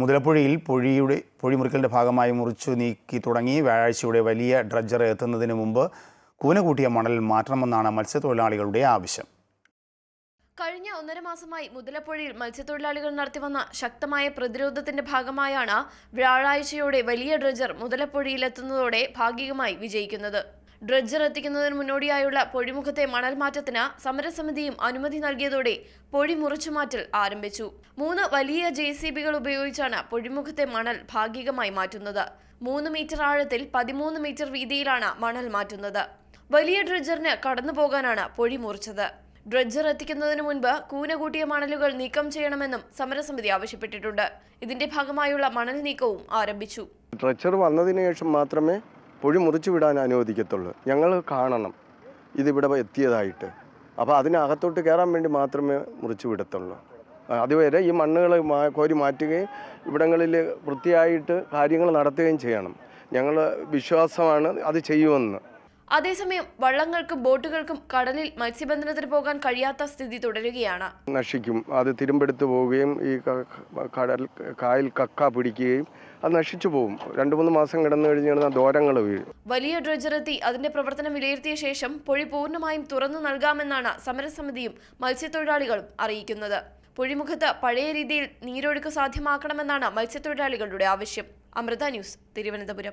മുതലപ്പുഴയിൽ പൊഴിയുടെ പൊഴിമുറിക്കലിന്റെ ഭാഗമായി മുറിച്ചു നീക്കി തുടങ്ങി. വ്യാഴാഴ്ചയുടെ വലിയ ഡ്രഡ്ജർ എത്തുന്നതിന് മുമ്പ് കൂന കൂട്ടിയ മണൽ മാറ്റണമെന്നാണ് മത്സ്യത്തൊഴിലാളികളുടെ ആവശ്യം. കഴിഞ്ഞ ഒന്നര മാസമായി മുതലപ്പുഴയിൽ മത്സ്യത്തൊഴിലാളികൾ നടത്തിവന്ന ശക്തമായ പ്രതിരോധത്തിന്റെ ഭാഗമായാണ് വ്യാഴാഴ്ചയോടെ വലിയ ഡ്രഡ്ജർ മുതലപ്പുഴയിലെത്തുന്നതോടെ ഭാഗികമായി വിജയിക്കുന്നത്. ഡ്രഡ്ജർ എത്തിക്കുന്നതിന് മുന്നോടിയായുള്ള പൊഴിമുഖത്തെ മണൽ മാറ്റത്തിന് സമരസമിതിയും അനുമതി നൽകിയതോടെ പൊഴി മുറിച്ചുമാറ്റൽ ആരംഭിച്ചു. മൂന്ന് വലിയ ജെ സി ബികൾ ഉപയോഗിച്ചാണ് പൊഴിമുഖത്തെ മണൽ ഭാഗികമായി മാറ്റുന്നത്. മൂന്ന് മീറ്റർ ആഴത്തിൽ പതിമൂന്ന് മീറ്റർ വീതിയിലാണ് മണൽ മാറ്റുന്നത്. വലിയ ഡ്രഡ്ജറിന് കടന്നു പോകാനാണ് പൊഴി മുറിച്ചത്. ഡ്രഡ്ജർ എത്തിക്കുന്നതിന് മുൻപ് കൂന കൂട്ടിയ മണലുകൾ നീക്കം ചെയ്യണമെന്നും സമരസമിതി ആവശ്യപ്പെട്ടിട്ടുണ്ട്. ഇതിന്റെ ഭാഗമായുള്ള മണൽ നീക്കവും ആരംഭിച്ചു. ഡ്രഡ്ജർ വന്നതിന് ശേഷം മാത്രമേ പൊഴി മുറിച്ചു വിടാൻ അനുവദിക്കത്തുള്ളൂ. ഞങ്ങൾ കാണണം. ഇതിവിടെ എത്തിയതായിട്ട്. അപ്പോൾ അതിനകത്തോട്ട് കയറാൻ വേണ്ടി മാത്രമേ മുറിച്ചു വിടത്തുള്ളൂ അതുവരെ ഈ മണ്ണുകൾ കോരി മാറ്റുകയും ഇവിടങ്ങളിൽ വൃത്തിയായിട്ട് കാര്യങ്ങൾ നടത്തുകയും ചെയ്യണം. ഞങ്ങൾ വിശ്വാസമാണ് അത് ചെയ്യുമെന്ന്. അതേസമയം വള്ളങ്ങൾക്കും ബോട്ടുകൾക്കും കടലിൽ മത്സ്യബന്ധനത്തിന് പോകാൻ കഴിയാത്ത സ്ഥിതി തുടരുകയാണ്. നശിക്കും. അത് തിരുമ്പെടുത്ത് പോവുകയും ഈ കടൽ കായൽ കക്ക പിടിക്കുകയും അത് നശിച്ചു പോകും രണ്ടു മൂന്ന് മാസം കിടന്നു കഴിഞ്ഞാൽ ദോരങ്ങൾ വീഴും. വലിയ ഡ്രജറെത്തി അതിന്റെ പ്രവർത്തനം വിലയിരുത്തിയ ശേഷം പൊഴി പൂർണമായും തുറന്നു നൽകാമെന്നാണ് സമരസമിതിയും മത്സ്യത്തൊഴിലാളികളും അറിയിക്കുന്നത്. പൊഴിമുഖത്ത് പഴയ രീതിയിൽ നീരൊഴുക്ക് സാധ്യമാക്കണമെന്നാണ് മത്സ്യത്തൊഴിലാളികളുടെ ആവശ്യം. അമൃത ന്യൂസ് തിരുവനന്തപുരം.